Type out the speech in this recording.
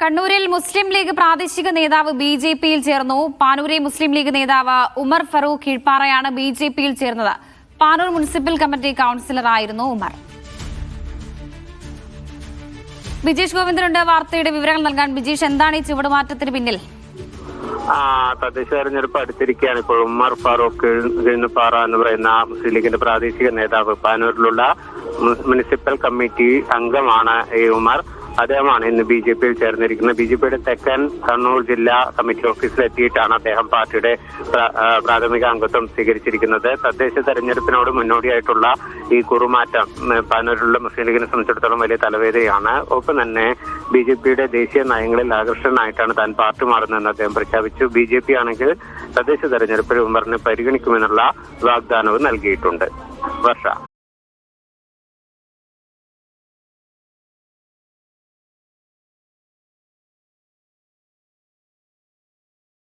കണ്ണൂരിൽ മുസ്ലിം ലീഗ് പ്രാദേശിക നേതാവ് ബി ജെ പിയിൽ ചേർന്നു. പാനൂരി മുസ്ലിം ലീഗ് നേതാവ് ഉമർ ഫറൂഖ് കീഴ്പ്പാറയാണ് ബി ജെ പിയിൽ ചേർന്നത്. പാനൂർ മുനിസിപ്പൽ കമ്മിറ്റി കൗൺസിലറായിരുന്നു ഉമർ. ബിജീഷ് ഗോവിന്ദനുണ്ട്. വാർത്തയുടെ വിവരങ്ങൾ നൽകാൻ ബിജീഷ് എന്താണ് ഈ ചുവടുമാറ്റത്തിന് പിന്നിൽ? തദ്ദേശ തെരഞ്ഞെടുപ്പ് അടുത്തിരിക്കുകയാണ്. ഇപ്പോൾ ഉമർ ഫാറൂഖ് പാറ എന്ന് പറയുന്ന മുസ്ലിം ലീഗിന്റെ പ്രാദേശിക നേതാവ്. പാനൂരിലുള്ള മുനിസിപ്പൽ കമ്മിറ്റി അംഗമാണ് ഈ ഉമർ. അദ്ദേഹമാണ് ഇന്ന് ബി ജെ പിയിൽ ചേർന്നിരിക്കുന്നത്. ബി ജെ പിയുടെ തെക്കൻ കണ്ണൂർ ജില്ലാ കമ്മിറ്റി ഓഫീസിലെത്തിയിട്ടാണ് അദ്ദേഹം പാർട്ടിയുടെ പ്രാഥമിക അംഗത്വം സ്വീകരിച്ചിരിക്കുന്നത്. തദ്ദേശ തെരഞ്ഞെടുപ്പിനോട് മുന്നോടിയായിട്ടുള്ള ഈ കുറുമാറ്റം പാനൂരിലുള്ള മുസ്ലിം ലീഗിനെ സംബന്ധിച്ചിടത്തോളം വലിയ തലവേദനയാണ്. ഒപ്പം തന്നെ ബി ജെ പിയുടെ ദേശീയ നയങ്ങളിൽ ആകർഷണനായിട്ടാണ് താൻ പാർട്ടി മാറുന്നതെന്ന് അദ്ദേഹം പ്രഖ്യാപിച്ചു. ബി ജെ പി ആണെങ്കിൽ തദ്ദേശ തെരഞ്ഞെടുപ്പിൽ ഉമറിനെ പരിഗണിക്കുമെന്നുള്ള വാഗ്ദാനവും നൽകിയിട്ടുണ്ട്. വർഷ.